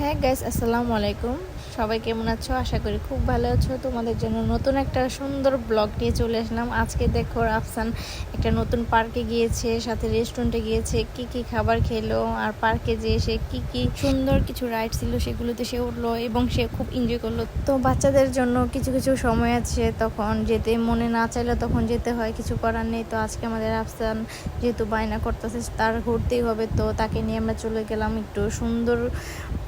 হ্যাঁ গাইস আসসালামু আলাইকুম সবাই কেমন আছো? আশা করি খুব ভালো আছো। তোমাদের জন্য নতুন একটা সুন্দর ব্লগ নিয়ে চলে আসলাম। আজকে দেখো আফসান একটা নতুন পার্কে গিয়েছে, সাথে রেস্টুরেন্টে গিয়েছে, কি কি খাবার খেলো, আর পার্কে যেয়ে সে কি কি সুন্দর কিছু রাইড ছিল সেগুলোতে সে উঠল এবং সে খুব এনজয় করল। তো বাচ্চাদের জন্য কিছু কিছু সময় আছে, তখন যেতে মনে না চাইলে তখন যেতে হয়, কিছু করার নেই। তো আজকে আমাদের আফসান যেহেতু বায়না করতেছে, তার ঘুরতেই হবে। তো তাকে নিয়ে আমরা চলে গেলাম একটু সুন্দর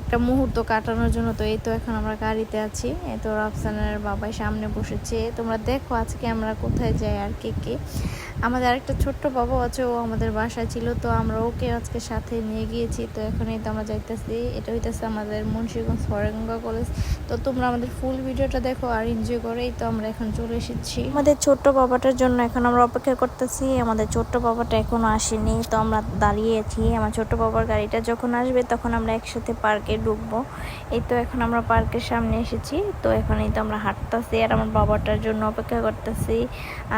একটা মুহূর্ত কাটানোর জন্য তো এই তো এখন আমরা গাড়িতে আছি। এই তো রাফসানের বাবাই সামনে বসেছে। তোমরা দেখো আজকে আমরা কোথায় যাই আর কে কে। আমাদের আরেকটা ছোট্ট বাবা আছে, ও আমাদের বাসায় ছিল, তো আমরা ওকে আজকে সাথে নিয়ে গিয়েছি। তো এখন এই তো আমরা যাইতেছি, এটা হইতেছে আমাদের মুন্সিগঞ্জ ফরেঙ্গা কলেজ। তো তোমরা আমাদের ফুল ভিডিওটা দেখো আর এনজয় করে, এই তো আমরা এখন চলে এসেছি। আমাদের ছোট্ট বাবাটার জন্য এখন আমরা অপেক্ষা করতেছি, আমাদের ছোট্ট বাবাটা এখনও আসেনি, তো আমরা দাঁড়িয়ে আছি। আমার ছোট্ট বাবার গাড়িটা যখন আসবে তখন আমরা একসাথে পার্কে ঢুকবো। এই তো এখন আমরা পার্কের সামনে এসেছি, তো এখন এই তো আমরা হাঁটতেছি আর আমার বাবাটার জন্য অপেক্ষা করতেছি।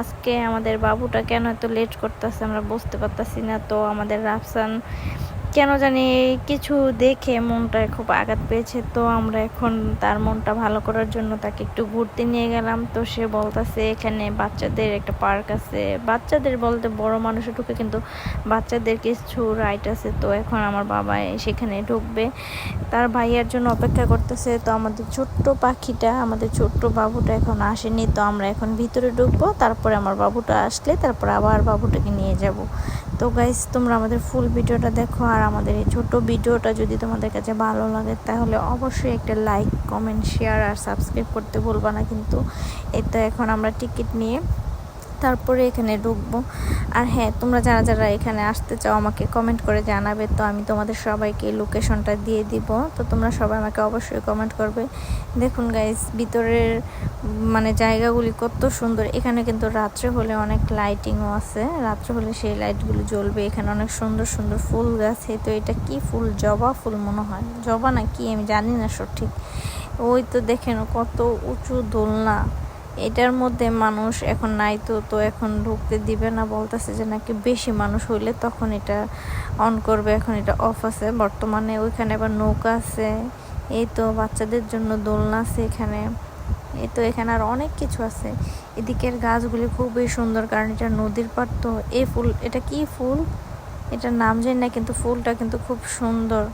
আজকে আমাদের বাবুটা কেন এত লেট করতেছে আমরা বুঝতে পারতেছি না। তো আমাদের রাফসান কেন জানি কিছু দেখে মনটা খুব আঘাত পেয়েছে। তো আমরা এখন তার মনটা ভালো করার জন্য তাকে একটু ঘুরতে নিয়ে গেলাম। তো সে বলতেছে, এখানে বাচ্চাদের একটা পার্ক আছে। বাচ্চাদের বলতে বড় মানুষে ঢুকে কিন্তু বাচ্চাদের কিছু রাইট আছে। তো এখন আমার বাবা সেখানে ঢুকবে। তার ভাইয়ার জন্য অপেক্ষা করতেছে। তো আমাদের ছোট্ট পাখিটা, আমাদের ছোট্ট বাবুটা এখন আসেনি। তো আমরা এখন ভিতরে ঢুকবো। তারপরে আমার বাবুটা আসলে তারপর আবার বাবুটাকে নিয়ে যাব। তো গাইস তোমরা আমাদের ফুল ভিডিওটা দেখো আর আমাদের এই ছোট ভিডিওটা যদি তোমাদের কাছে ভালো লাগে, তাহলে অবশ্যই একটা লাইক কমেন্ট শেয়ার আর সাবস্ক্রাইব করতে ভুলবা না কিন্তু। এটা এখন আমরা টিকিট নিয়ে তারপরে এখানে ঢুকবো। আর হ্যাঁ তোমরা যারা যারা এখানে আসতে চাও, আমাকে কমেন্ট করে জানাবে। তো আমি তোমাদের সবাইকে লোকেশনটা দিয়ে দিব। তো তোমরা সবাই আমাকে অবশ্যই কমেন্ট করবে। দেখুন গাইজ ভিতরের মানে জায়গাগুলি কত সুন্দর। এখানে কিন্তু রাত্রে হলে অনেক লাইটিংও আছে। রাত্রে হলে সেই লাইটগুলো জ্বলবে। এখানে অনেক সুন্দর সুন্দর ফুল গাছে। তো এটা কি ফুল? জবা ফুল মনে হয়। জবা না কি? আমি জানি না সঠিক। ওই তো দেখেন কত উঁচু দোলনা। এটার মধ্যে মানুষ এখন নাই তো তো এখন ঢুকতে দিবে না, বলতেছে যে নাকি বেশি মানুষ হইলে তখন এটা অন করবে, এখন এটা অফ আছে। বর্তমানে ওইখানে আবার নৌকা আছে, এই তো বাচ্চাদের জন্য দোলনা আছে এখানে। এই তো এখানে আর অনেক কিছু আছে। এদিকের গাছগুলি খুবই সুন্দর, কারণ এটা নদীর পার তো। এই ফুল, এটা কি ফুল? এটার নাম জানি না, কিন্তু ফুলটা কিন্তু খুব সুন্দর।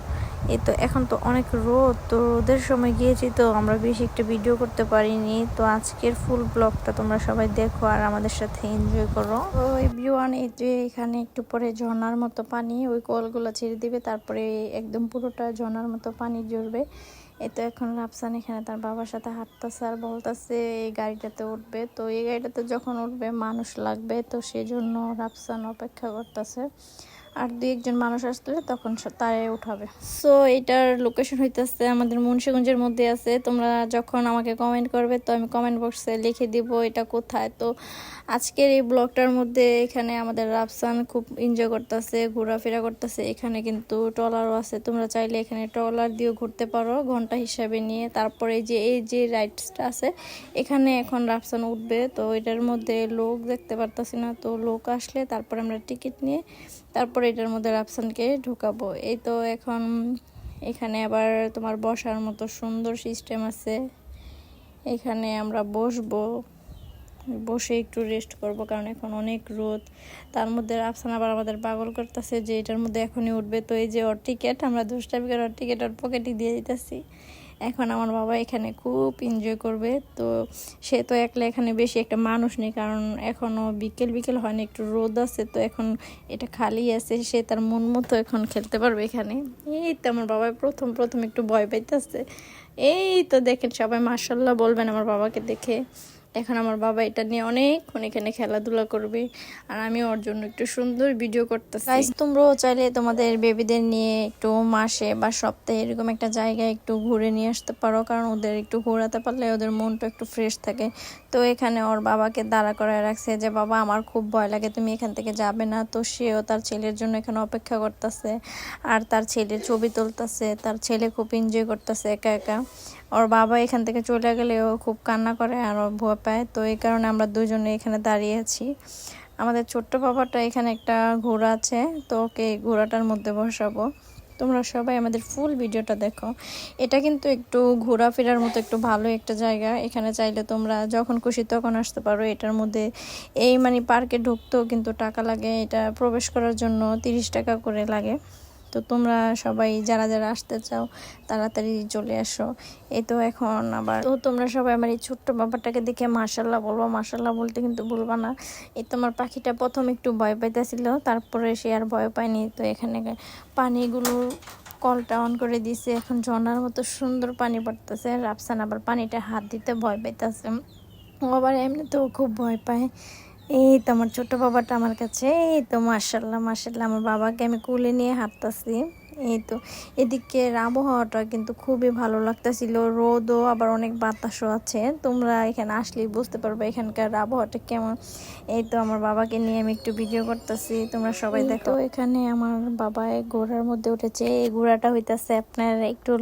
এই তো এখন তো অনেক রোদ, তো রোদের সময় গিয়েছি তো আমরা বেশি একটা ভিডিও করতে পারিনি। তো আজকের ফুল ব্লগটা তোমরা সবাই দেখো আর আমাদের সাথে এনজয় করো। তো এভরিওয়ান এই যে এখানে একটু পরে ঝর্ণার মতো পানি, ওই কলগুলো ছেড়ে দিবে, তারপরে একদম পুরোটা ঝর্ণার মতো পানি জ্বলবে এই তো এখন রাফসান এখানে তার বাবার সাথে হাঁটতেছে আর বলতেছে, এই গাড়িটাতে উঠবে। তো এই গাড়িটাতে যখন উঠবে মানুষ লাগবে, তো সেজন্য রাফসান অপেক্ষা করতেছে। আর দুই একজন মানুষ আসলে তখন তারে উঠাবে। সো এটার লোকেশন হইতেছে আমাদের মুন্সীগঞ্জের মধ্যে আছে। তোমরা যখন আমাকে কমেন্ট করবে, তো আমি কমেন্ট বক্সে লিখে দিব এটা কোথায়। তো আজকের এই ব্লগটার মধ্যে এখানে আমাদের রাফসান খুব এনজয় করতেছে, ঘোরাফেরা করতেছে। এখানে কিন্তু ট্রলারও আছে। তোমরা চাইলে এখানে ট্রলার দিয়েও ঘুরতে পারো ঘণ্টা হিসাবে নিয়ে। তারপরে যে, এই যে রাইডসটা আছে, এখানে এখন রাফসান উঠবে। তো এটার মধ্যে লোক দেখতে পারতাছি না। তো লোক আসলে তারপরে আমরা টিকিট নিয়ে, তারপরে এটার মধ্যে রাফসানকে ঢুকাবো। এই তো এখন এখানে আবার তোমার বসার মতো সুন্দর সিস্টেম আছে। এখানে আমরা বসবো। বসে একটু রেস্ট করব কারণ এখন অনেক রোদ। তার মধ্যে রাফসান আবার আমাদের পাগল করতেছে যে এটার মধ্যে এখনই উঠবে। তো এই যে ওর টিকিট আমরা দশটা বিকেল ওর টিকিট ওর পকেটে দিয়ে দিতেছি। এখন আমার বাবা এখানে খুব এনজয় করবে। তো সে তো একলা এখানে বেশি একটা মানুষ নেই, কারণ এখনও বিকেল বিকেল হয়নি একটু রোদ আছে, তো এখন এটা খালি আছে। সে তার মন মতো এখন খেলতে পারবে এখানে। এই তো আমার বাবা প্রথম প্রথম একটু ভয় পাইতেছে। এই তো দেখেন সবাই মার্শাল্লাহ বলবেন আমার বাবাকে দেখে। এখন আমার বাবা এটা নিয়ে অনেকক্ষণ এখানে খেলাধুলা করবে, আর আমি ওর জন্য একটু সুন্দর ভিডিও করতেছি। গাইস তোমরাও চাইলে তোমাদের বেবিদের নিয়ে একটু মাসে বা সপ্তাহে এরকম একটা জায়গায় একটু ঘুরে নিয়ে আসতে পারো, কারণ ওদের একটু ঘোরাতে পারলে ওদের মনটা একটু ফ্রেশ থাকে। তো এখানে ওর বাবাকে দাঁড়া করায় রাখছে যে, বাবা, আমার খুব ভয় লাগে, তুমি এখান থেকে যাবে না। তো সেও তার ছেলের জন্য এখানে অপেক্ষা করতেছে, আর তার ছেলে ছবি তুলতেছে, তার ছেলে খুব এনজয় করতেছে একা একা। ওর বাবা এখান থেকে চলে গেলে ও খুব কান্না করে আর ভুয়া পায়। তো এই কারণে আমরা দুজনে এখানে দাঁড়িয়ে আছি। আমাদের ছোট্ট বাবাটা এখানে একটা ঘোড়া আছে, তো ওকে ঘোড়াটার মধ্যে বসাবো। তোমরা সবাই আমাদের ফুল ভিডিওটা দেখো। এটা কিন্তু একটু ঘোরাফেরার মতো একটু ভালো একটা জায়গা। এখানে চাইলে তোমরা যখন খুশি তখন আসতে পারো। এটার মধ্যে এই মানে পার্কে ঢুকতেও কিন্তু টাকা লাগে। এটা প্রবেশ করার জন্য তিরিশ টাকা করে লাগে। তো তোমরা সবাই যারা যারা আসতে চাও, তাড়াতাড়ি চলে আসো এই তো এখন আবার তো তোমরা সবাই আমার এই ছোট্ট বাবাটাকে দেখে মার্শাল্লাহ বলব মার্শাল্লাহ বলতে কিন্তু ভুলবা না। এই তোমার পাখিটা প্রথম একটু ভয় পাইতেছিল, তারপরে সে আর ভয় পায়নি। তো এখানে পানিগুলো কলটা অন করে দিছে। এখন ঝর্নার মতো সুন্দর পানি পড়তেছে। রাফসান আবার পানিটা হাত দিতে ভয় পাইতেছে। আবার এমনিতেও খুব ভয় পায়। এই তো আমার ছোট বাবাটা আমার কাছে, এই তো মার্শাল্লাহ মার্শাল্লাহ আমার বাবাকে আমি কুলে নিয়ে হাঁটতেছি। এই তো এদিকের আবহাওয়াটা কিন্তু খুবই ভালো লাগতেছিল। রোদও আবার অনেক বাতাসও আছে। তোমরা এখানে আসলেই বুঝতে পারবে এখানকার আবহাওয়াটা কেমন। এই তো আমার বাবাকে নিয়ে আমি একটু ভিডিও করতেছি। তোমরা সবাই দেখো। এখানে আমার বাবা ঘোড়ার মধ্যে উঠেছে। এই ঘোড়াটা হইতাছে আপনার একটু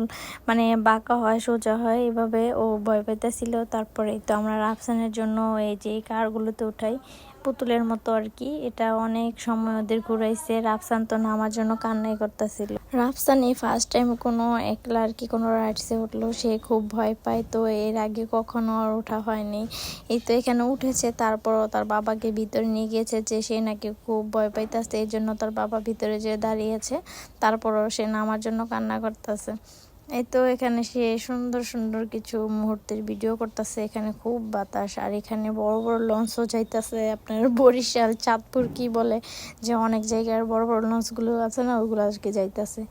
মানে বাঁকা হয় সোজা হয়। এভাবে ও ভয় পাইতেছিল। তারপরে তো আমরা রাফসানের জন্য এই যে কারগুলোতে উঠাই। পুতুলের মতো আর কি। এটা অনেক সময় ওদের ঘুরাইছে। রাফসান তো নামার জন্য কান্নাই করতেছিল। রাফসান এই ফার্স্ট টাইম কোনো একলা আর কি কোনো রাইডসে উঠল, সে খুব ভয় পায়। তো এর আগে কখনো আর ওঠা হয়নি। এই তো এখানে উঠেছে, তারপরও তার বাবাকে ভিতরে নিয়ে গিয়েছে যে সে নাকি খুব ভয় পাইতেছে। এই জন্য তার বাবা ভিতরে যে দাঁড়িয়েছে। তারপরও সে নামার জন্য কান্না করতেছে। এই তো এখানে সে সুন্দর সুন্দর কিছু মুহূর্তের ভিডিও করতেছে। এখানে খুব বাতাস, আর এখানে বড় বড় লঞ্চও যাইতেছে। আপনার বরিশাল, চাঁদপুর কি বলে, যে অনেক জায়গার বড় বড় লঞ্চগুলো আছে না, ওগুলো আজকে যাইতেছে।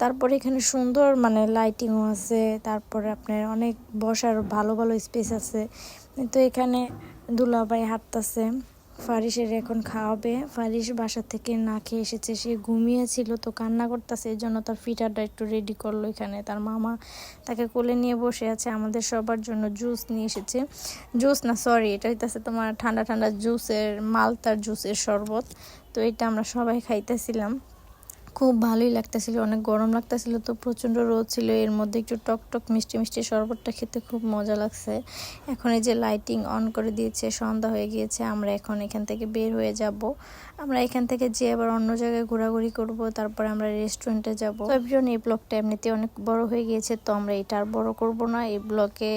তারপরে এখানে সুন্দর মানে লাইটিংও আছে। তারপরে আপনার অনেক বসার ভালো ভালো স্পেস আছে। তো এখানে দুলাভাই হাঁটতেছে। ফারিসের এখন খাওয়াবে। ফারিস বাসা থেকে না খেয়ে এসেছে, সে ঘুমিয়েছিল তো কান্না করতেছে, এই জন্য তার ফিটারটা একটু রেডি করল এখানে। তার মামা তাকে কোলে নিয়ে বসে আছে, আমাদের সবার জন্য জুস নিয়ে এসেছে। জুস না সরি এটা হইতেছে তোমার ঠান্ডা ঠান্ডা জুসের মালতার জুসের শরবত। তো এটা আমরা সবাই খাইতেছিলাম। খুব ভালোই লাগতেছিল, অনেক গরম লাগতেছিল তো প্রচণ্ড রোদ ছিল, এর মধ্যে একটু টক টক মিষ্টি মিষ্টি শরবতটা খেতে খুব মজা লাগছে। এখন এই যে লাইটিং অন করে দিয়েছে, সন্ধ্যা হয়ে গিয়েছে, আমরা এখন এখান থেকে বের হয়ে যাব। আমরা এখান থেকে যে আবার অন্য জায়গায় ঘোরাঘুরি করব, তারপরে আমরা রেস্টুরেন্টে যাব। তো এই ব্লগটা এমনিতে অনেক বড় হয়ে গিয়েছে, তো আমরা এটা আর বড় করব না, এই ব্লগে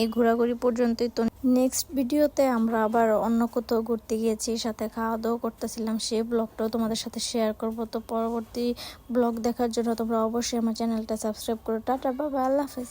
এই ঘোরাঘুরি পর্যন্তই তো নেক্সট ভিডিওতে আমরা আবার অন্য কোথাও ঘুরতে গিয়েছি, সাথে খাওয়া দাওয়া করতেছিলাম, সেই ব্লগটাও তোমাদের সাথে শেয়ার করব। তো পরবর্তী ব্লগ দেখার জন্য তোমরা অবশ্যই আমার চ্যানেলটা সাবস্ক্রাইব করো। টাটা, বাবা, আল্লাহ হাফেজ।